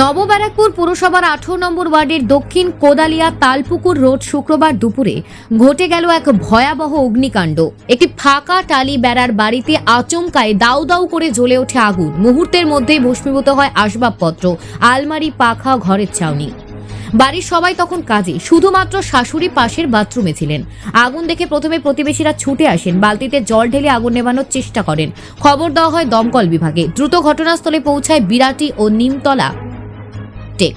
নবব্যারাকপুর পুরসভার আঠারো নম্বর ওয়ার্ডের দক্ষিণ কোদালিয়া তালপুকুর রোড শুক্রবার দুপুরে ঘটে গেল এক ভয়াবহ অগ্নিকাণ্ড। একটি ফাঁকা টালি বেড়ার বাড়িতে আচমকায় দাউ দাউ করে জ্বলে ওঠে আগুন। মুহূর্তের মধ্যেই ভস্মীভূত হয় আসবাবপত্র, আলমারি, পাখা, ঘরের ছাউনি। বাড়ির সবাই তখন কাজে, শুধুমাত্র শাশুড়ি পাশের বাথরুমে ছিলেন। আগুন দেখে প্রথমে প্রতিবেশীরা ছুটে আসেন, বালতিতে জল ঢেলে আগুন নেভানোর চেষ্টা করেন। খবর দেওয়া হয় দমকল বিভাগে। দ্রুত ঘটনাস্থলে পৌঁছায় বিরাটি ও নিমতলা টেক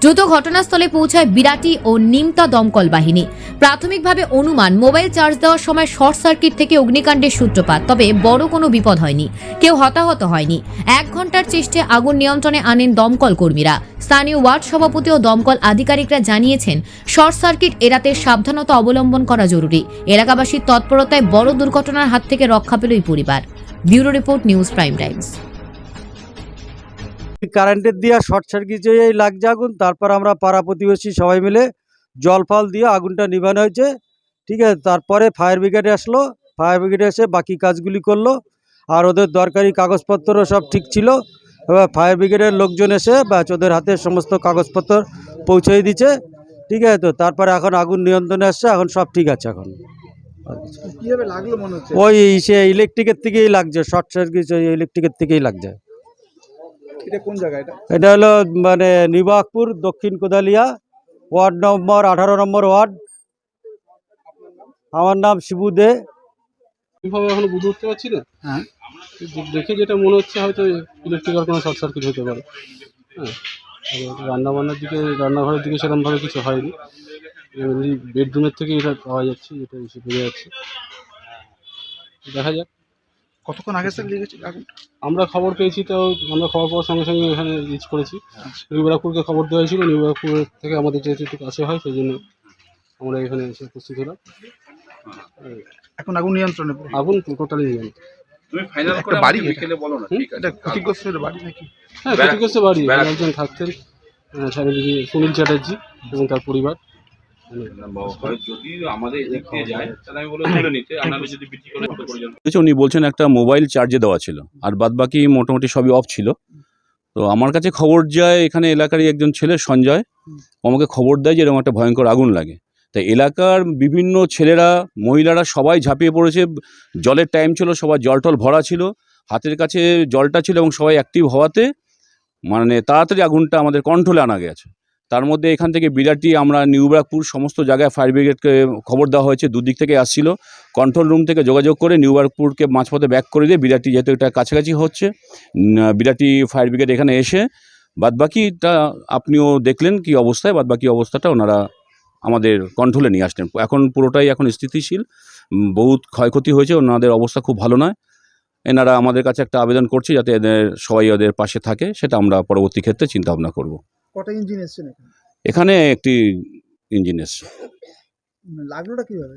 দ্রুত ঘটনাস্থলে পৌঁছায় বিরাটি ও নিমতা দমকল বাহিনী। প্রাথমিকভাবে অনুমান, মোবাইল চার্জ দেওয়ার সময় শর্ট সার্কিট থেকে অগ্নিকাণ্ডের সূত্রপাত, তবে বড় কোনো বিপদ হয়নি। কেউ হতাহত হয়নি। এক ঘণ্টার চেষ্টায় আগুন নিয়ন্ত্রণে আনেন দমকল কর্মীরা। স্থানীয় ওয়ার্ড সভাপতি ও দমকল আধিকারিকরা জানিয়েছেন, শর্ট সার্কিট এড়াতে সাবধানতা অবলম্বন করা জরুরি। এলাকাবাসীর তৎপরতায় বড় দুর্ঘটনার হাত থেকে রক্ষা পেল এই পরিবার। Bureau report, news prime times. কারেন্টের দিয়ে শর্ট সার্কিট হয়েই লাগছে আগুন তারপর আমরা পাড়া প্রতিবেশী সবাই মিলে জল ফল দিয়ে আগুনটা নিভানো হয়েছে ঠিক আছে? তারপরে ফায়ার ব্রিগেড আসলো ফায়ার ব্রিগেড এসে বাকি কাজগুলি করল আর ওদের দরকারি কাগজপত্র সব ঠিক ছিল। এবার ফায়ার ব্রিগেডের লোকজন এসে ব্যাস ওদের হাতে সমস্ত কাগজপত্র পৌঁছে দিচ্ছে ঠিক আছে? তো তারপরে এখন আগুন নিয়ন্ত্রণে আসছে এখন সব ঠিক আছে এখন। মনে ওই সে ইলেকট্রিকের থেকেই লাগছে শর্ট সার্কিট ওই ইলেকট্রিকের থেকেই লাগছে। এটা কোন জায়গা এটা? এটা হলো মানে নিবাকপুর দক্ষিণ কোদালিয়া ওয়ার্ড নম্বর আঠারো নম্বর ওয়ার্ড। আমার নাম শিবু দে। ঠিকভাবে এখনও বুঝে উঠতে পারছি না? হ্যাঁ। দেখে যেটা মনে হচ্ছে হয়তো ইলেকট্রিক্যাল কোনো শর্ট সার্কিট হতে পারে। হ্যাঁ। রান্না বান্নার দিকে রান্নাঘরের দিকে সেরকমভাবে কিছু হয়নি। বেডরুমের থেকে এটা পাওয়া যাচ্ছে যেটা বেশি বোঝা যাচ্ছে। দেখা যাক। কতক্ষণ আগে স্যার লেগেছে আগুনটা? আমরা খবর পেয়েছি তো আমরা খবর পাওয়ার সঙ্গে সঙ্গে এখানে রিচ করেছি। নিউ ব্যারাকপুরকে খবর দেওয়া হয়েছিল নিউ ব্যারাকপুর থেকে আমাদের যেহেতু একটু কাছে হয় সেই জন্য আমরা এখানে এসে উপস্থিত হলাম। এখন আগুন নিয়ন্ত্রণে আগুন টোটালি নিয়ে তুমি ফাইনাল করে বাড়ি বাড়ি বিকেলে বলো না ঠিক আছে? ক্ষতিগ্রস্তের বাড়ি নাকি? হ্যাঁ ক্ষতিগ্রস্ত বাড়ি। একজন থাকতেন সুনীল চ্যাটার্জি এবং তার পরিবার। উনি বলছেন একটা মোবাইল চার্জে দেওয়া ছিল, আর বাদবাকি মোটামুটি সবই অফ ছিল। তো আমার কাছে খবর যায়, এখানে এলাকারই একজন ছেলে, সঞ্জয় আমাকে খবর দেয় যে এরকম একটা ভয়ঙ্কর আগুন লাগে। তাই এলাকার বিভিন্ন ছেলেরা, মহিলারা সবাই ঝাঁপিয়ে পড়েছে, জলের টাইম ছিল, সবার জল টল ভরা ছিল, হাতের কাছে জলটা ছিল এবং সবাই অ্যাক্টিভ হওয়াতে মানে তাড়াতাড়ি আগুনটা আমাদের কন্ট্রোলে আনা গেছে। তার মধ্যে এখান থেকে বিরাটি আমরা নিউ ব্যারাকপুর সমস্ত জায়গায় ফায়ার ব্রিগেডকে খবর দেওয়া হয়েছে, দুদিক থেকে আসছিল। কন্ট্রোল রুম থেকে যোগাযোগ করে নিউ ব্যারাকপুরকে মাঝপথে ব্যাক করে দিয়ে বিরাটি যেহেতু এটা কাছাকাছি হচ্ছে বিরাটি ফায়ার ব্রিগেড এখানে এসে বাদবাকিটা আপনিও দেখলেন কি অবস্থায়, বাদবাকি অবস্থাটা ওনারা আমাদের কন্ট্রোলে নিয়ে আসলেন। এখন পুরোটাই এখন স্থিতিশীল বহুত ক্ষয়ক্ষতি হয়েছে, ওনাদের অবস্থা খুব ভালো নয়। এনারা আমাদের কাছে একটা আবেদন করছে যাতে এদের, সবাই ওদের পাশে থাকে, সেটা আমরা পরবর্তী ক্ষেত্রে চিন্তা ভাবনা করব। কটা ইঞ্জিন এসছেন এখানে? এখানে একটি ইঞ্জিন এসছে। লাগলোটা কীভাবে?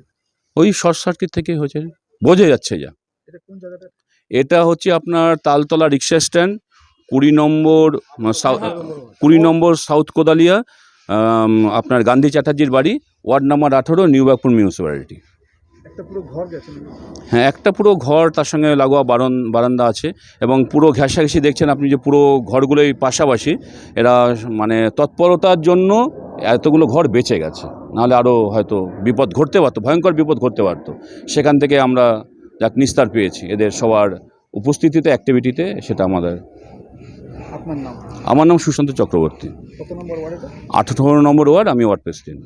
ওই শর্ট সার্কিট থেকে হয়েছে। বোঝা যাচ্ছে যা। এটা কোন জায়গাটা? এটা হচ্ছে আপনার তালতলা রিক্সা স্ট্যান্ড কুড়ি নম্বর আহ, কুড়ি নম্বর সাউথ কোদালিয়া আপনার গান্ধী চ্যাটার্জির বাড়ি ওয়ার্ড নাম্বার আঠারো নিউ ব্যাকপুর মিউনিসিপ্যালিটি একটা পুরো ঘর গেছে হ্যাঁ একটা পুরো ঘর তার সঙ্গে লাগোয়া বারন বারান্দা আছে এবং পুরো ঘেঁষাঘেঁষি দেখছেন আপনি যে পুরো ঘরগুলোই পাশাপাশি। এরা মানে তৎপরতার জন্য এতগুলো ঘর বেঁচে গেছে। নাহলে আরও হয়তো বিপদ ঘটতে পারতো ভয়ঙ্কর বিপদ ঘটতে পারতো। সেখান থেকে আমরা যাক নিস্তার পেয়েছি। এদের সবার উপস্থিতিতে অ্যাক্টিভিটিতে সেটা আমাদের। আমার নাম সুশান্ত চক্রবর্তী। আঠারো নম্বর ওয়ার্ড আমি ওয়ার্ড প্রেসিডেন্ট।